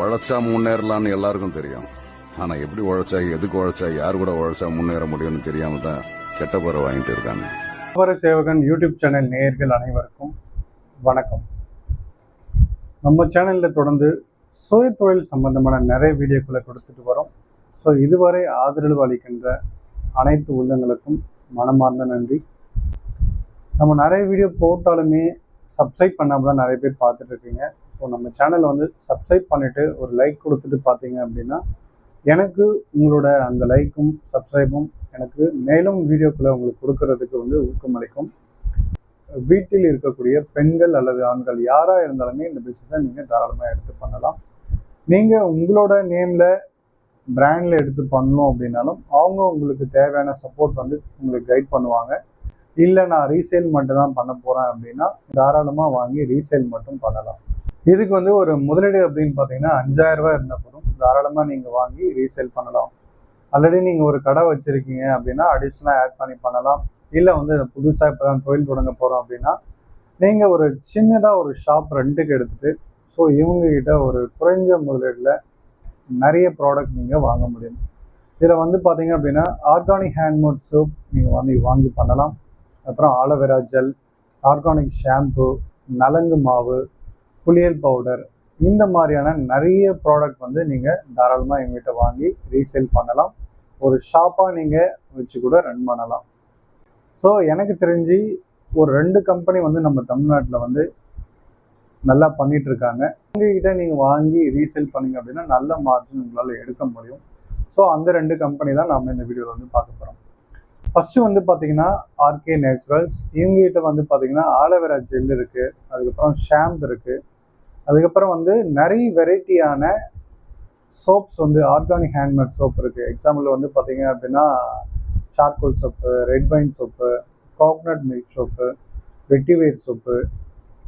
உழைச்சா முன்னேறலாம்னு எல்லாருக்கும் தெரியும். ஆனா எப்படி உழைச்சா எதுக்கு உழைச்சா யார் கூட உழைச்சா முன்னேற முடியும்னு தெரியாம தான் கெட்ட பேரை வாங்கிட்டு இருக்காங்க. வியாபார சேவகன் யூடியூப் சேனல் நேயர்கள் அனைவருக்கும் வணக்கம். நம்ம சேனலில் தொடர்ந்து சுய தொழில் சம்பந்தமான நிறைய வீடியோக்களை கொடுத்துட்டு வரோம். ஸோ இதுவரை ஆதரவு அளிக்கின்ற அனைத்து உள்ளங்களுக்கும் மனமார்ந்த நன்றி. நம்ம நிறைய வீடியோ போட்டாலுமே சப்ஸ்கிரைப் பண்ணாமல் தான் நிறைய பேர் பார்த்துட்டு இருக்கீங்க. ஸோ நம்ம சேனலை வந்து சப்ஸ்கிரைப் பண்ணிவிட்டு ஒரு லைக் கொடுத்துட்டு பார்த்தீங்க அப்படின்னா எனக்கு உங்களோட அந்த லைக்கும் சப்ஸ்கிரைபும் எனக்கு மேலும் வீடியோக்களை உங்களுக்கு கொடுக்கறதுக்கு வந்து ஊக்கமளிக்கும் வீட்டில் இருக்கக்கூடிய பெண்கள் அல்லது ஆண்கள் யாராக இருந்தாலுமே இந்த பிஸ்னஸை நீங்கள் தாராளமாக எடுத்து பண்ணலாம். நீங்கள் உங்களோட நேமில் பிராண்டில் எடுத்து பண்ணணும் அப்படின்னாலும் அவங்க உங்களுக்கு தேவையான சப்போர்ட் வந்து உங்களுக்கு கைட் பண்ணுவாங்க. இல்லை நான் ரீசேல் மட்டும் தான் பண்ண போகிறேன் அப்படின்னா தாராளமாக வாங்கி ரீசேல் மட்டும் பண்ணலாம். இதுக்கு வந்து ஒரு முதலீடு அப்படின்னு பார்த்தீங்கன்னா அஞ்சாயிரரூபா ரூபாய் இருந்த போதும். தாராளமாக நீங்கள் வாங்கி ரீசேல் பண்ணலாம். ஆல்ரெடி நீங்கள் ஒரு கடை வச்சுருக்கீங்க அப்படின்னா அடிஷ்னலாக ஆட் பண்ணி பண்ணலாம். இல்லை வந்து புதுசாக இப்போ தான் தொழில் தொடங்க போகிறோம் அப்படின்னா நீங்கள் ஒரு சின்னதாக ஒரு ஷாப் ரெண்ட்டுக்கு எடுத்துகிட்டு ஸோ இவங்கக்கிட்ட ஒரு குறைஞ்ச முதலீட்டில் நிறைய ப்ராடக்ட் நீங்கள் வாங்க முடியும். இதில் வந்து பார்த்தீங்க அப்படின்னா ஆர்கானிக் ஹேண்ட்மேட் சோப் நீங்கள் வாங்கி வாங்கி பண்ணலாம். அப்புறம் ஆலோவேரா ஜெல் ஆர்கானிக் ஷாம்பு நலங்கு மாவு புளியல் பவுடர் இந்த மாதிரியான நிறைய ப்ராடக்ட் வந்து நீங்கள் தாராளமாக எங்ககிட்ட வாங்கி ரீசேல் பண்ணலாம். ஒரு ஷாப்பாக நீங்கள் வச்சு கூட ரன் பண்ணலாம். ஸோ எனக்கு தெரிஞ்சு ஒரு ரெண்டு கம்பெனி வந்து நம்ம தமிழ்நாட்டில் வந்து நல்லா பண்ணிட்டு இருக்காங்க. உங்ககிட்ட நீங்கள் வாங்கி ரீசேல் பண்ணீங்க அப்படின்னா நல்ல மார்ஜின் உங்களால் எடுக்க முடியும். ஸோ அந்த ரெண்டு கம்பெனி தான் நம்ம இந்த வீடியோவில் வந்து பார்க்க போகிறோம் ஃபர்ஸ்ட் வந்து பார்த்தீங்கன்னா ஆர்கே நேச்சுரல்ஸ் இவங்ககிட்ட வந்து பார்த்தீங்கன்னா ஆலோவேரா ஜெல் இருக்குது அதுக்கப்புறம் ஷாம்பு இருக்குது அதுக்கப்புறம் வந்து நிறைய வெரைட்டியான சோப்ஸ் வந்து ஆர்கானிக் ஹேண்ட்மேட் சோப் இருக்குது எக்ஸாம்பிள் வந்து பார்த்தீங்க அப்படின்னா charcoal soap red wine soap coconut milk soap vetiver soap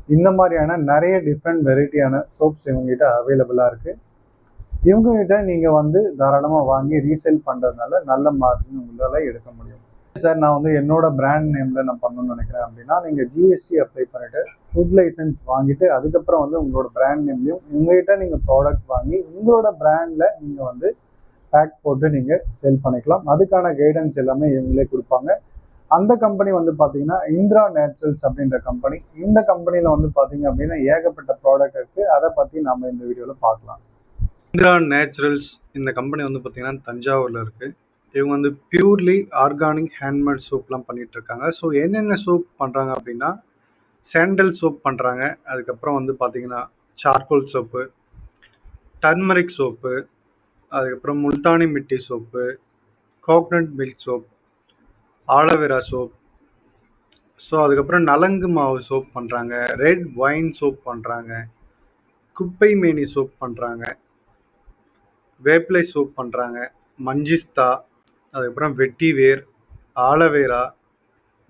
இந்த மாதிரியான நிறைய டிஃப்ரெண்ட் வெரைட்டியான சோப்ஸ் இவங்ககிட்ட அவைலபிளாக இருக்குது இவங்ககிட்ட நீங்கள் வந்து தாராளமாக வாங்கி ரீசேல் பண்ணுறதுனால நல்ல மார்ஜின் உங்களால் எடுக்க முடியும். சார் நான் வந்து என்னோட பிராண்ட் நேமில் நான் பண்ணணும்னு நினைக்கிறேன் அப்படின்னா நீங்கள் ஜிஎஸ்டி அப்ளை பண்ணிவிட்டு ஃபுட் லைசன்ஸ் வாங்கிட்டு அதுக்கப்புறம் வந்து உங்களோட பிராண்ட் நேம்லையும் உங்ககிட்ட நீங்கள் ப்ராடக்ட் வாங்கி உங்களோட பிராண்டில் நீங்கள் வந்து பேக் போட்டு நீங்கள் சேல் பண்ணிக்கலாம். அதுக்கான கைடன்ஸ் எல்லாமே இவங்களே கொடுப்பாங்க. அந்த கம்பெனி வந்து பார்த்தீங்கன்னா இந்திரா நேச்சுரல்ஸ் அப்படின்ற கம்பெனி இந்த கம்பெனியில் வந்து பார்த்தீங்க அப்படின்னா ஏகப்பட்ட ப்ராடக்ட் இருக்குது அதை பற்றி நம்ம இந்த வீடியோவில் பார்க்கலாம். இந்திரா நேச்சுரல்ஸ் இந்த கம்பெனி வந்து பார்த்தீங்கன்னா தஞ்சாவூரில் இருக்குது இவங்க வந்து பியூர்லி ஆர்கானிக் ஹேண்ட்மேட் சோப்லாம் பண்ணிட்டு இருக்காங்க ஸோ என்னென்ன சோப் பண்ணுறாங்க அப்படின்னா சேண்டல் சோப் பண்ணுறாங்க அதுக்கப்புறம் வந்து பார்த்தீங்கன்னா சார்கோல் சோப்பு டர்மரிக் சோப்பு அதுக்கப்புறம் Multani mitti soap coconut milk soap aloe vera soap so அதுக்கப்புறம் நலங்கு மாவு சோப் பண்ணுறாங்க ரெட் ஒயின் சோப் பண்ணுறாங்க குப்பை மேனி சோப் பண்ணுறாங்க வேப்பிலை சோப் பண்ணுறாங்க மஞ்சிஸ்தா அதுக்கப்புறம் வெட்டி வேர் ஆலவேரா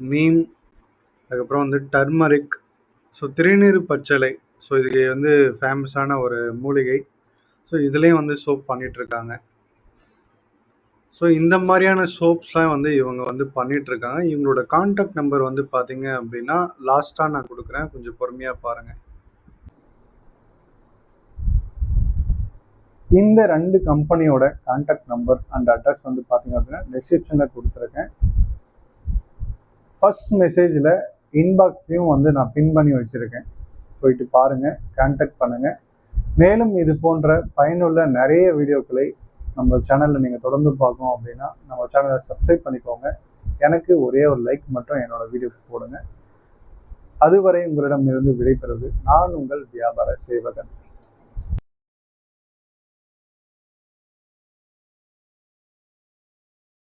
நீம் அதுக்கப்புறம் வந்து டர்மரிக். ஸோ திருநீர் பச்சளை ஸோ இது வந்து ஃபேமஸான ஒரு மூலிகை. ஸோ இதுலேயும் வந்து சோப் பண்ணிகிட்ருக்காங்க ஸோ இந்த மாதிரியான சோப்ஸ்லாம் வந்து இவங்க வந்து பண்ணிகிட்ருக்காங்க இவங்களோட காண்டாக்ட் நம்பர் வந்து பார்த்தீங்க அப்படின்னா லாஸ்ட்டாக நான் கொடுக்குறேன். கொஞ்சம் பொறுமையாக பாருங்கள் இந்த ரெண்டு கம்பெனியோட கான்டாக்ட் நம்பர் அண்ட் அட்ரஸ் வந்து பார்த்தீங்க அப்படின்னா டிஸ்கிரிப்ஷனில் கொடுத்துருக்கேன். ஃபர்ஸ்ட் மெசேஜில் இன்பாக்ஸையும் வந்து நான் பின் பண்ணி வச்சுருக்கேன். போயிட்டு பாருங்கள் கான்டாக்ட் பண்ணுங்கள் மேலும் இது போன்ற பயனுள்ள நிறைய வீடியோக்களை நம்ம சேனலில் நீங்கள் தொடர்ந்து பார்க்கணும் அப்படின்னா நம்ம சேனலை சப்ஸ்கிரைப் பண்ணிக்கோங்க. எனக்கு ஒரே ஒரு லைக் மட்டும் என்னோட வீடியோக்கு போடுங்க. அதுவரை உங்களிடம் இருந்து விடைபெறுவது நான் உங்கள் வியாபார சேவகன்.